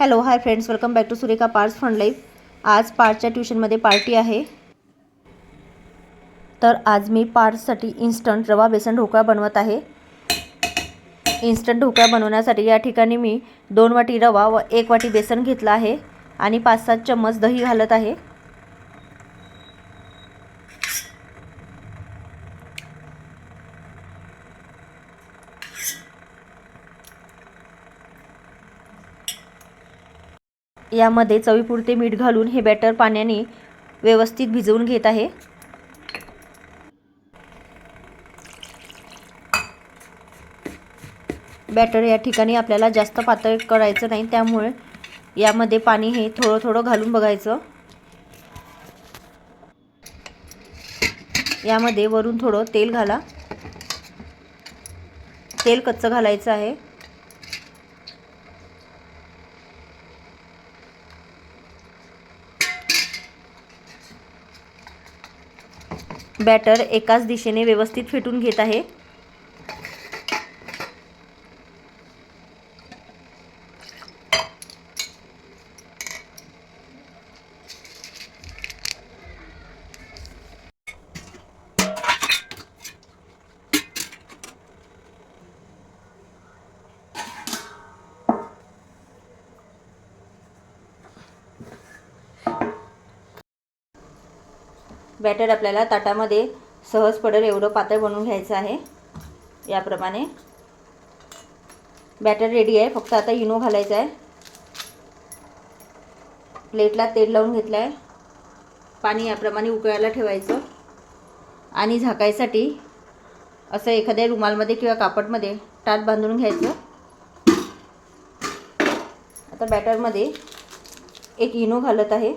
Hello hi friends welcome back to Surekha parts fund life आज पार्टच्या ट्युशनमध्ये party आहे. तर आज मी पार्ट्ससाठी इन्स्टंट रवा बेसन ढोकळा बनवत आहे. इन्स्टंट ढोकळा बनवण्यासाठी या ठिकाणी मी दोन वाटी रवा व एक वाटी बेसन घेतलं आहे. आणि पाच सात चम्मच दही घालत आहे. यामध्ये चवीपुरते मीठ घालून हे बॅटर पाण्याने व्यवस्थित भिजवून घेत आहे. बॅटर या ठिकाणी आपल्याला जास्त पातळ करायचं नाही त्यामुळे यामध्ये पाणी हे थोडं थोडं घालून बघायचं. यामध्ये वरून थोडं तेल घाला. तेल कच्चं घालायचं आहे. बॅटर एकाच दिशेने व्यवस्थित फेटून घेत आहे. बॅटर आपल्याला ताटामध्ये सहज पडेल एवढं पातळ बनवून घ्यायचं आहे. याप्रमाणे बॅटर रेडी आहे. फक्त आता इनो घालायचा आहे. प्लेटला तेल लावून घेतलं आहे पाणी याप्रमाणे उकळायला ठेवायचं. आणि झाकायसाठी असं एखाद्या रुमालमध्ये किंवा कापडमध्ये टाट बांधून घ्यायचं. आता बॅटरमध्ये एक इनो घालत आहे.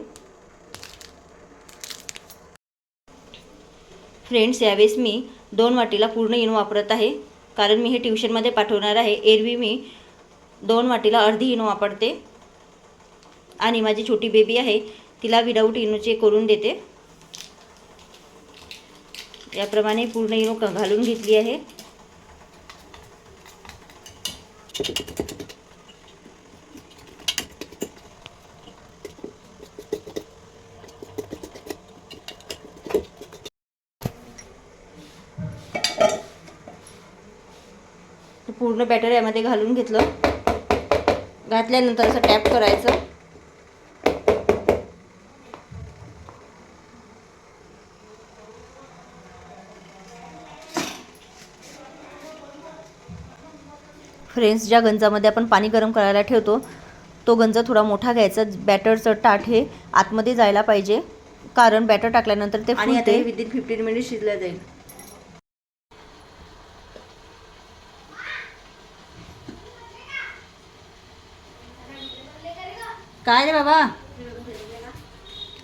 फ्रेंड्स यावेळेस मी दोन वाटीला पूर्ण इनो वापरत आहे. कारण मी हे ट्युशनमध्ये पाठवणार आहे. एरवी मी दोन वाटीला अर्धी इनो वापरते. आणि माझी छोटी बेबी आहे. तिला विदाऊट इनोचे करून देते. याप्रमाणे पूर्ण इनो घालून घेतली आहे. पूर्ण बॅटर यामध्ये घालून घेतलं. घातल्यानंतर असं टॅप करायचं. फ्रेंड्स ज्या गंजामध्ये आपण पाणी गरम करायला ठेवतो तो गंज थोडा मोठा घ्यायचा. बॅटरचं ताट हे आतमध्ये जायला पाहिजे. कारण बॅटर टाकल्यानंतर ते आणि आता हे विदिन फिफ्टीन मिनिट शिजलं जाईल. काय रे बाबा?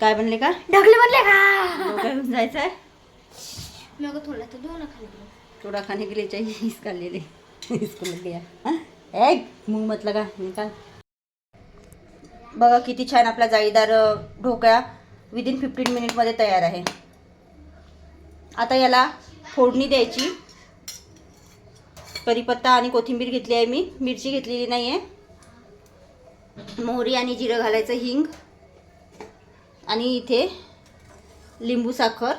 काय बनले का? ढकले म्हणले का? डोक्यात घेऊन जायचं आहे मग थोडा तर दोन थोड़ा खाने के लिए चाहिए इसका ले ले इसको लग गया हाँ? एक मुंग मत लगा निकाल बघा किती छान आपला जाळीदार ढोकळा विदिन फिफ्टीन मिनिटमध्ये तयार आहे. आता याला फोडणी द्यायची. कढीपत्ता आणि कोथिंबीर घेतली आहे मी. मिरची घेतलेली नाही आहे मोहरी आणि जिरं घालायचं हिंग. आणि इथे लिंबू साखर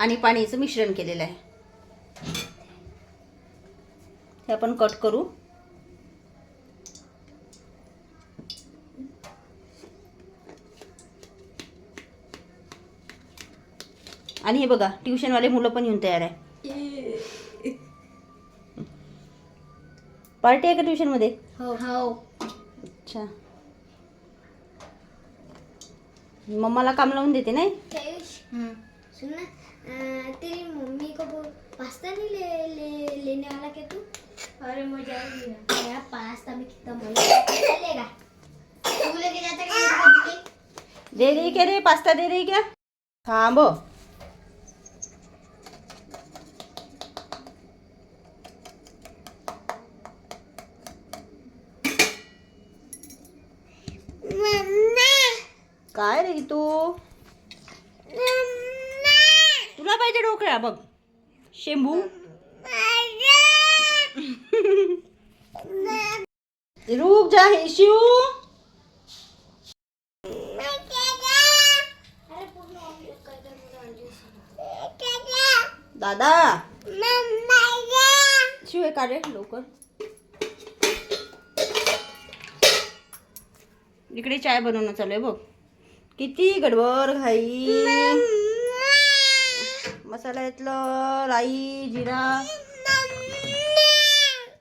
आणि पाणीचं मिश्रण केलेलं आहे. हे आपण कट करू. आणि हे बघा ट्युशनवाले मुलं पण येऊन तयार आहे. पार्टी आहे का ट्युशनमध्ये? हो हो. अच्छा. मम्माला काम लावून देते नाही? सुन ना अ, तेरी मम्मी को पास्ता नहीं ले, ले लेने वाला क्या तू? अरे मुझे मेरा पास्ता में कितना मजा चलेगा तू लेके जाता क्या दे रही क्या रे पास्ता दे रही क्या थांब पाहिजे ढोकळा बघ. शेंबू. रुक जा हे शिव दादा. शिव हे काढे लवकर. इकडे चाय बनवणं चालू आहे बघ. किती गडबड घाई. मसाला येतलं राई जिरा.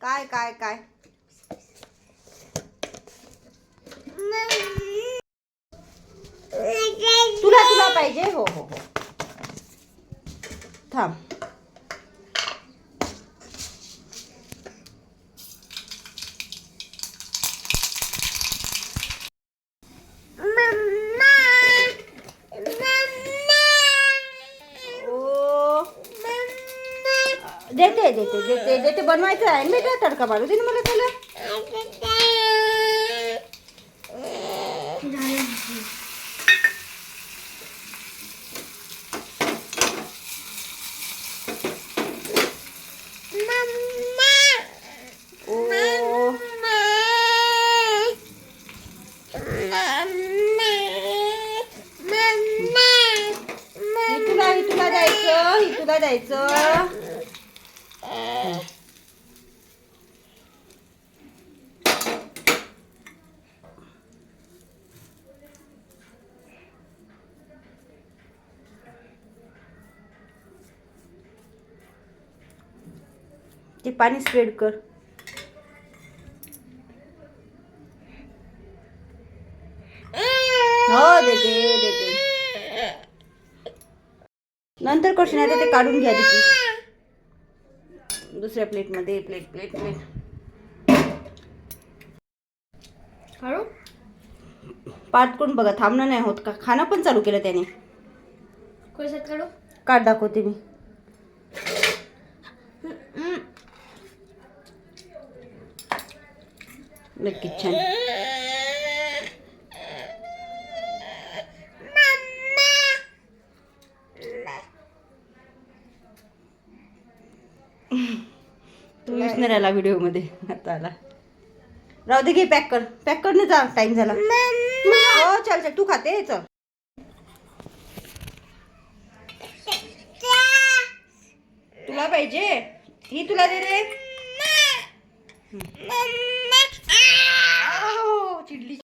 काय काय काय? तुला तुला पाहिजे? हो हो हो. थांब. देते देते देते देते बनवायचं आहे मी काय तडका मारू दे ना मला त्याला ओ ही तुला ही तुला द्यायचं ही तुला द्यायचं ते पाणी स्प्रेड कर. हो देते देते नंतर नाही तर ते काढून घ्या तिथे दुसऱ्या प्लेटमध्ये प्लेट प्लेट प्लेट काढू पाठ करून बघा थांबणं नाही होत का? खाणं पण चालू केलं त्याने. काढ दाखवते मी. नक्कीच छान. तू दिसणार आला व्हिडिओमध्ये आता आला. राहू दे घे पॅक कर. पॅक कर ना जा टाइम झाला. हो चल चल तू खाते चल. तुला पाहिजे? ही तुला दे रे. 妈妈啊！真厉害。